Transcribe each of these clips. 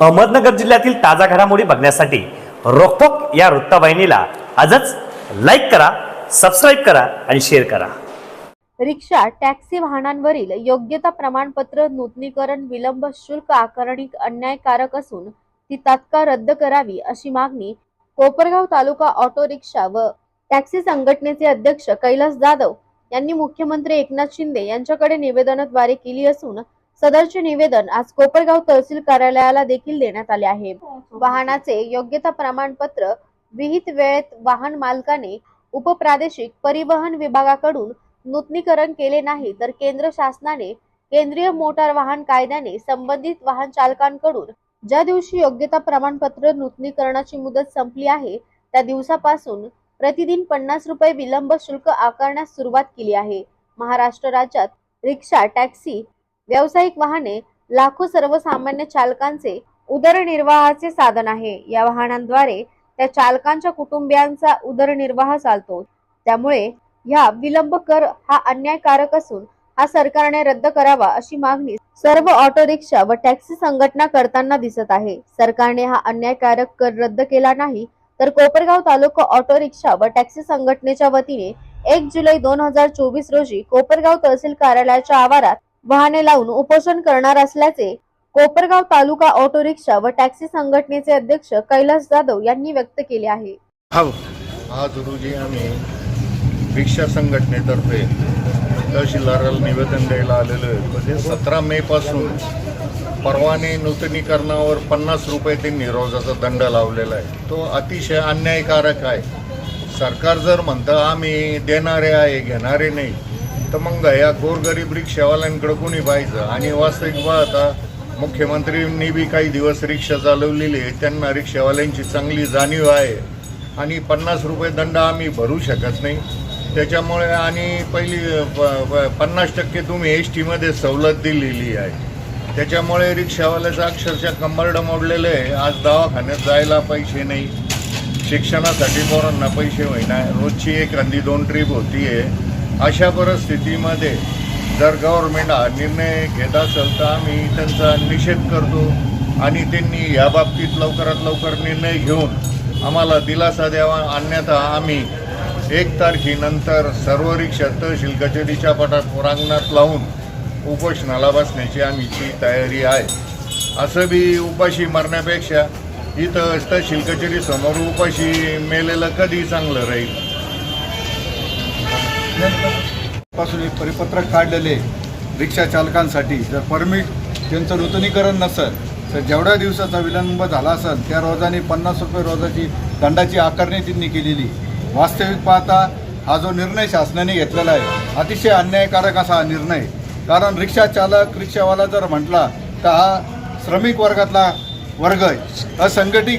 अहमदनगर जिल्ह्यातील ताजा घडामोडी बघण्यासाठी रोखोक या वृत्तवाहिनीला आजच लाईक करा सबस्क्राईब करा आणि शेअर करा. रिक्षा टॅक्सी वाहनांवरील योग्यता प्रमाणपत्र नूतनीकरण विलंब शुल्क आकारणी अन्यायकारक असून ती तात्काळ रद्द करावी अशी मागणी कोपरगाव तालुका ऑटो रिक्षा व टॅक्सी संघटनेचे अध्यक्ष कैलास जाधव यांनी मुख्यमंत्री एकनाथ शिंदे यांच्याकडे निवेदनाद्वारे केली असून सदरचे निवेदन आज कोपरगाव तहसील कार्यालयाला देखील देण्यात आले आहे. वाहनाचे योग्यता प्रमाणपत्र विहित वेळेत वाहन मालकाने उपप्रादेशिक परिवहन विभागाकडून नूतनीकरण केले नाही तर केंद्र शासनाने केंद्रीय मोटार वाहन कायद्याने संबंधित वाहन चालकांकडून ज्या दिवशी योग्यता प्रमाणपत्र नूतनीकरणाची मुदत संपली आहे त्या दिवसापासून प्रतिदिन पन्नास रुपये विलंब शुल्क आकारण्यास सुरुवात केली आहे. महाराष्ट्र राज्यात रिक्षा टॅक्सी व्यावसायिक वाहने लाखो सर्वसामान्य चालकांचे उदरनिर्वाहाचे साधन आहे. या वाहनांद्वारे त्या चालकांच्या कुटुंबियांचा उदरनिर्वाह चालतो. त्यामुळे ह्या विलंब कर हा अन्यायकारक असून हा सरकारने रद्द करावा अशी मागणी सर्व ऑटो रिक्षा व टॅक्सी संघटना करताना दिसत आहे. सरकारने हा अन्यायकारक कर रद्द केला नाही तर कोपरगाव तालुका ऑटो रिक्षा व टॅक्सी संघटनेच्या वतीने एक जुलै दोन हजार चोवीस रोजी कोपरगाव तहसील कार्यालयाच्या आवारात वाहने लावून उपोषण करणार असल्याचे कोपरगाव तालुका ऑटो रिक्षा व टॅक्सी संघटनेचे अध्यक्ष कैलास जाधव यांनी व्यक्त केले आहे. हो. आज रोजी आम्ही रिक्षा संघटनेतर्फे तहसीलदाराला निवेदन द्यायला आलेलो आहे. म्हणजे सतरा मे पासून परवाने नूतनीकरणावर पन्नास रुपये त्यांनी रोजाचा दंड लावलेला आहे. तो अतिशय अन्यायकारक आहे. सरकार जर म्हणतं आम्ही देणारे आहे घेणारे नाही तर मग या गोरगरीब रिक्षावाल्यांकडे कोणी पाहायचं? आणि वास्तविक पाहता मुख्यमंत्र्यांनी बी काही दिवस रिक्षा चालवलेली आहे त्यांना रिक्षावाल्यांची चांगली जाणीव आहे. आणि पन्नास रुपये दंड आम्ही भरू शकत नाही. त्याच्यामुळे आणि पहिली प- प- पन्नास टक्के तुम्ही एस टीमध्ये सवलत दिलेली आहे. त्याच्यामुळे रिक्षावाल्याचं अक्षरशः कंबरडं मोडलेलं आहे. आज दवाखान्यात जायला पैसे नाही. शिक्षणासाठी पोरांना पैसे होईना रोजची एक अंदी दोन ट्रीप होती आहे अशा परिस्थितीमध्ये जर गव्हर्नमेंट हा निर्णय घेत असेल तर आम्ही त्यांचा निषेध करतो आणि त्यांनी या बाबतीत लवकरात लवकर निर्णय घेऊन आम्हाला दिलासा द्यावा. अन्यथा आम्ही एक तारखेनंतर सर्व रिक्षा तहसील कचेरीच्या पटात रांगणात लावून उपोषणाला बसण्याची आमची तयारी आहे. असं बी उपाशी मरण्यापेक्षा इथं तहसील कचेरी समोर उपाशी मेलेलं कधी चांगलं राहील? पासून एक परिपत्रक काढलेले रिक्षा चालकांसाठी. जर परमिट त्यांचं नूतनीकरण नसेल तर जेवढ्या दिवसाचा विलंब झाला असेल त्या रोजाने पन्नास रुपये रोजाची दंडाची आकारणी त्यांनी केलेली. वास्तविक पाहता हा जो निर्णय शासनाने घेतलेला आहे अतिशय अन्यायकारक असा हा निर्णय. कारण रिक्षा चालक रिक्षावाला जर म्हटला तर हा श्रमिक वर्गातला वर्ग आहे असंघटित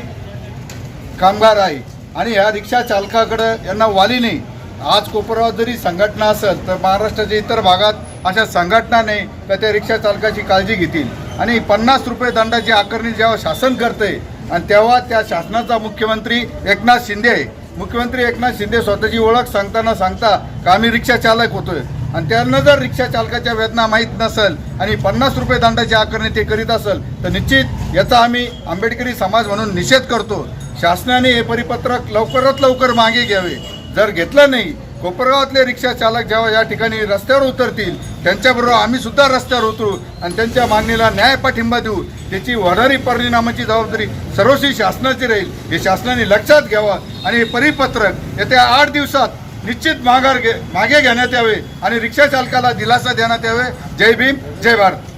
कामगार आहे. आणि या रिक्षा चालकाकडं यांना वाली नाही. आज कोपरावर जरी संघटना असेल तर महाराष्ट्राच्या इतर भागात अशा संघटना नाही का त्या रिक्षा चालकाची काळजी घेतील? आणि पन्नास रुपये दंडाची आकारणी जेव्हा शासन करते आणि तेव्हा त्या शासनाचा मुख्यमंत्री एकनाथ शिंदे आहे. मुख्यमंत्री एकनाथ शिंदे स्वतःची ओळख सांगताना सांगता का आम्ही रिक्षा चालक होतोय? आणि त्यांना जर रिक्षा चालकाच्या वेदना माहीत नसेल आणि पन्नास रुपये दंडाची आकारणी ते करीत असेल तर निश्चित याचा आम्ही आंबेडकरी समाज म्हणून निषेध करतो. शासनाने हे परिपत्रक लवकरात लवकर मागे घ्यावे. जर घेतलं नाही कोपरगावातले रिक्षा चालक जेव्हा या ठिकाणी रस्त्यावर उतरतील त्यांच्याबरोबर आम्ही सुद्धा रस्त्यावर उतरू आणि त्यांच्या मागणीला न्याय पाठिंबा देऊ. त्याची होणारी परिणामाची जबाबदारी सर्वस्वी शासनाची राहील. हे शासनाने लक्षात घ्यावं आणि हे परिपत्रक येत्या आठ दिवसात निश्चित माघार घे मागे घेण्यात यावे आणि रिक्षा चालकाला दिलासा देण्यात यावे. जय भीम जय भारत.